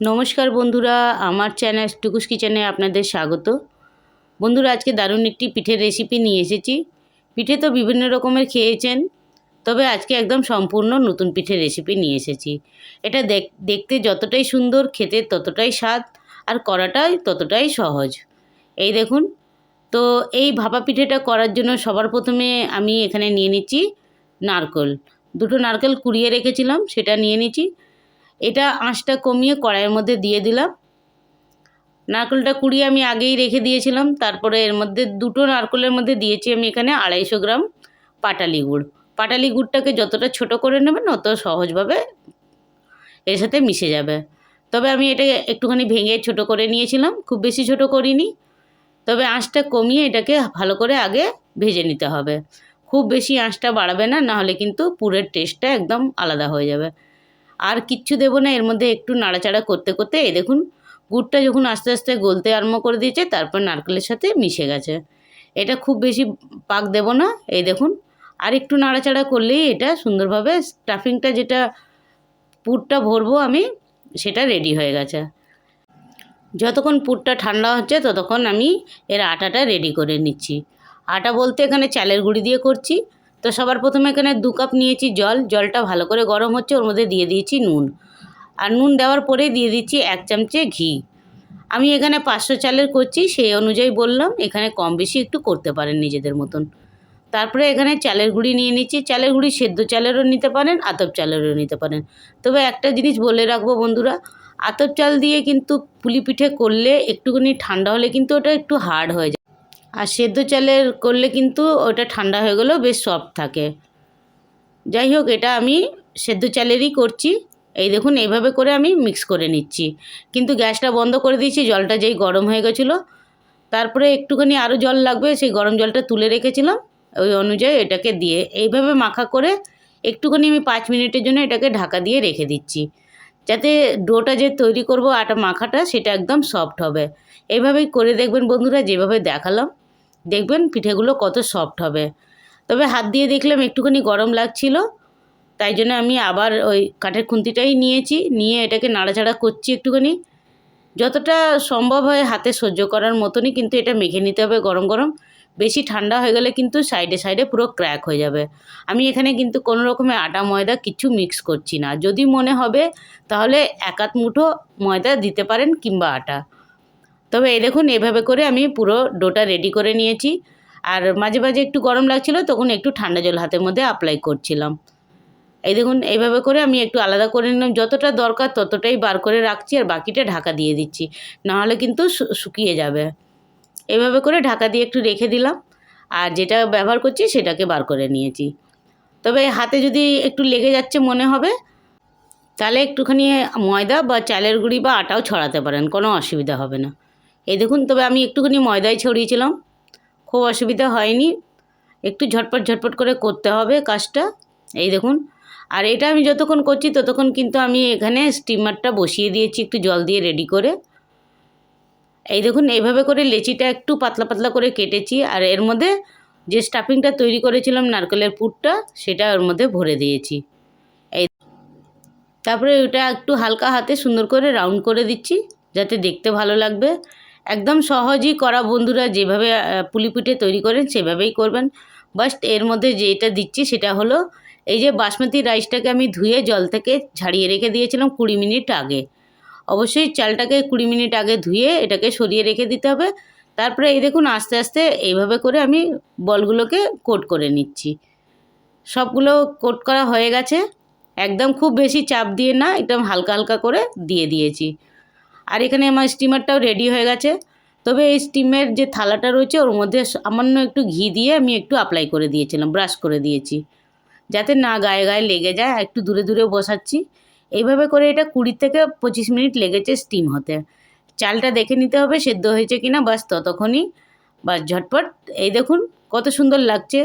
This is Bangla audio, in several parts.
নমস্কার বন্ধুরা, আমার চ্যানেল টুকুস কিচেনে আপনাদের স্বাগত। বন্ধুরা, আজকে দারুণ একটি পিঠের রেসিপি নিয়ে এসেছি। পিঠে তো বিভিন্ন রকমের খেয়েছেন, তবে আজকে একদম সম্পূর্ণ নতুন পিঠের রেসিপি নিয়ে এসেছি। এটা দেখ দেখতে যতটাই সুন্দর, খেতে ততটাই স্বাদ, আর করাটাই ততটাই সহজ। এই দেখুন, তো এই ভাপা পিঠেটা করার জন্য সবার প্রথমে আমি এখানে নিয়ে নিচ্ছি নারকল। দুটো নারকেল কুড়িয়ে রেখেছিলাম, সেটা নিয়ে নিচ্ছি। এটা আঁচটা কমিয়ে কড়াইয়ের মধ্যে দিয়ে দিলাম। নারকেলটা কুড়িয়ে আমি আগেই রেখে দিয়েছিলাম। তারপরে এর মধ্যে দুটো নারকেলের মধ্যে দিয়েছি আমি এখানে আড়াইশো গ্রাম পাটালি গুড়। পাটালি গুড়টাকে যতটা ছোট করে নেবেন, অত সহজভাবে এর সাথে মিশে যাবে। তবে আমি এটা একটুখানি ভেঙে ছোট করে নিয়েছিলাম, খুব বেশি ছোট করিনি। তবে আঁচটা কমিয়ে এটাকে ভালো করে আগে ভেজে নিতে হবে। খুব বেশি আঁচটা বাড়াবে না, নাহলে কিন্তু পুরের টেস্টটা একদম আলাদা হয়ে যাবে। আর কিচ্ছু দেবো না, এর মধ্যে একটু নাড়াচাড়া করতে করতে, এই দেখুন, গুড়টা যখন আস্তে আস্তে গলতে আরম্ভ করে দিয়েছে, তারপর নারকেলের সাথে মিশে গেছে। এটা খুব বেশি পাক দেব না, এই দেখুন, আর একটু নাড়াচাড়া করলেই এটা সুন্দরভাবে স্টাফিংটা যেটা পুরটা ভরবো আমি, সেটা রেডি হয়ে গেছে। যতক্ষণ পুরটা ঠান্ডা হচ্ছে, ততক্ষণ আমি এর আটাটা রেডি করে নিচ্ছি। আটা বলতে এখানে চালের গুঁড়ি দিয়ে করছি তো সবার প্রথমে এখানে দু কাপ নিয়েছি জল, জলটা ভালো করে গরম হচ্ছে, ওর মধ্যে দিয়ে দিয়েছি নুন। আর নুন দেওয়ার পরেই দিয়ে দিচ্ছি এক চামচে ঘি। আমি এখানে পাঁচশো চালের করছি, সেই অনুযায়ী বললাম, এখানে কম বেশি একটু করতে পারেন নিজেদের মতন। তারপরে এখানে চালের গুঁড়ি নিয়ে নিচ্ছি, চালের গুঁড়ি সেদ্ধ চালেরও নিতে পারেন, আতপ চালেরও নিতে পারেন। তবে একটা জিনিস বলে রাখব বন্ধুরা, আতপ চাল দিয়ে কিন্তু পুলি পিঠে করলে একটুখানি ঠান্ডা হলে কিন্তু ওটা একটু হার্ড হয়ে যায়। আর সেদ্ধ চালের করলে কিন্তু ওটা ঠান্ডা হয়ে গেলেও বেশ সফট থাকে। যাই হোক, এটা আমি সেদ্ধ চালেরই করছি। এই দেখুন, এইভাবে করে আমি মিক্স করে নিচ্ছি। কিন্তু গ্যাসটা বন্ধ করে দিয়েছি, জলটা যেই গরম হয়ে গেছিল। তারপরে একটুখানি আরও জল লাগবে, সেই গরম জলটা তুলে রেখেছিলাম। ওই অনুযায়ী এটাকে দিয়ে এইভাবে মাখা করে একটুখানি আমি পাঁচ মিনিটের জন্য এটাকে ঢাকা দিয়ে রেখে দিচ্ছি। যাতে ডোটা যে তৈরি করব আটা মাখাটা, সেটা একদম সফট হবে। এইভাবেই করে দেখবেন বন্ধুরা, যেভাবে দেখালাম। দেখবেন পিঠেগুলো কত সফট হবে। তবে হাত দিয়ে দেখলাম একটুখানি গরম লাগছিল, তাই জন্য আমি আবার ওই কাঠের খুন্তিটাই নিয়েছি, নিয়ে এটাকে নাড়াচাড়া করছি একটুখানি। যতটা সম্ভব হয় হাতে সহ্য করার মতনই, কিন্তু এটা মেখে নিতে হবে গরম গরম। বেশি ঠান্ডা হয়ে গেলে কিন্তু সাইডে সাইডে পুরো ক্র্যাক হয়ে যাবে। আমি এখানে কিন্তু কোনো রকমের আটা, ময়দা কিছু মিক্স করছি না। যদি মনে হবে তাহলে এক মুঠো ময়দা দিতে পারেন কিংবা আটা। তবে এই দেখুন, এভাবে করে আমি পুরো ডোটা রেডি করে নিয়েছি। আর মাঝে মাঝে একটু গরম লাগছিল, তখন একটু ঠান্ডা জল হাতের মধ্যে অ্যাপ্লাই করছিলাম। এই দেখুন এইভাবে করে আমি একটু আলাদা করে নিলাম। যতটা দরকার ততটাই বার করে রাখছি আর বাকিটা ঢাকা দিয়ে দিচ্ছি। নাহলে কিন্তু শুকিয়ে যাবে। এভাবে করে ঢাকা দিয়ে একটু রেখে দিলাম। আর যেটা ব্যবহার করছি সেটাকে বার করে নিয়েছি। তবে হাতে যদি একটু লেগে যাচ্ছে মনে হবে, তাহলে একটুখানি ময়দা বা চালের গুঁড়ি বা আটাও ছড়াতে পারেন, কোনো অসুবিধা হবে না। এই দেখুন, তবে আমি একটুখানি ময়দাই ছড়িয়েছিলাম। খুব অসুবিধা হয়নি। একটু ঝটপট ঝটপট করে করতে হবে কাজটা। এই দেখুন, আর এটা আমি যতক্ষণ করছি ততক্ষণ কিন্তু আমি এখানে স্টিমারটা বসিয়ে দিয়েছি, একটু জল দিয়ে রেডি করে। এই দেখুন, এইভাবে করে লেচিটা একটু পাতলা পাতলা করে কেটেছি, আর এর মধ্যে যে স্টাফিংটা তৈরি করেছিলাম নারকেলের পুরটা, সেটা ওর মধ্যে ভরে দিয়েছি। এই তারপরে ওটা একটু হালকা হাতে সুন্দর করে রাউন্ড করে দিচ্ছি, যাতে দেখতে ভালো লাগবে। একদম সহজই করা বন্ধুরা যেভাবে পুলি পিঠে তৈরি করেন সেভাবেই করবেন। বাস্ট এর মধ্যে যেটা দিচ্ছি সেটা হলো, এই যে বাসমতি রাইসটাকে আমি ধুয়ে জল থেকে ছাড়িয়ে রেখে দিয়েছিলাম কুড়ি মিনিট আগে। অবশ্যই চালটাকে কুড়ি মিনিট আগে ধুয়ে এটাকে সরিয়ে রেখে দিতে হবে। তারপরে এই দেখুন আস্তে আস্তে এইভাবে করে আমি বলগুলোকে কোট করে নিচ্ছি। সবগুলো কোট করা হয়ে গেছে। একদম খুব বেশি চাপ দিয়ে না, একদম হালকা হালকা করে দিয়ে দিয়েছি। আর এখানে আমার স্টিমারটাও রেডি হয়ে গেছে। তবে এই স্টিমের যে থালাটা রয়েছে, ওর মধ্যে সামান্য একটু ঘি দিয়ে আমি একটু অ্যাপ্লাই করে দিয়েছিলাম ব্রাশ করে দিয়েছি। যাতে না গায়ে গায়ে লেগে যায় একটু দূরে দূরে বসাচ্ছি। এইভাবে করে এটা কুড়ি থেকে পঁচিশ মিনিট লেগেছে স্টিম হতে। চালটা দেখে নিতে হবে, সেদ্ধ হয়েছে কি না বাস ততক্ষণই। বাস ঝটপট। এই দেখুন, কত সুন্দর লাগছে।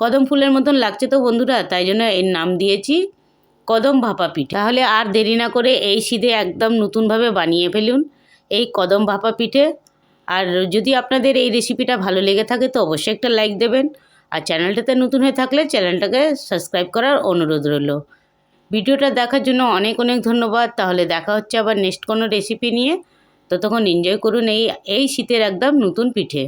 কদম ফুলের মতন লাগছে তো বন্ধুরা, তাই জন্য এর নাম দিয়েছি। কদম ভাপা পিঠে। তাহলে আর দেরি না করে এই শীতে একদম নতুনভাবে বানিয়ে ফেলুন এই কদম ভাপা পিঠে। আর যদি আপনাদের এই রেসিপিটা ভালো লেগে থাকে তো অবশ্যই একটা লাইক দেবেন। আর চ্যানেলটাতে নতুন হয়ে থাকলে চ্যানেলটাকে সাবস্ক্রাইব করার অনুরোধ রইল। ভিডিওটা দেখার জন্য অনেক অনেক ধন্যবাদ। তাহলে দেখা হচ্ছে আবার নেক্সট কোনো রেসিপি নিয়ে। ততক্ষণ এনজয় করুন এই এই শীতের একদম নতুন পিঠে।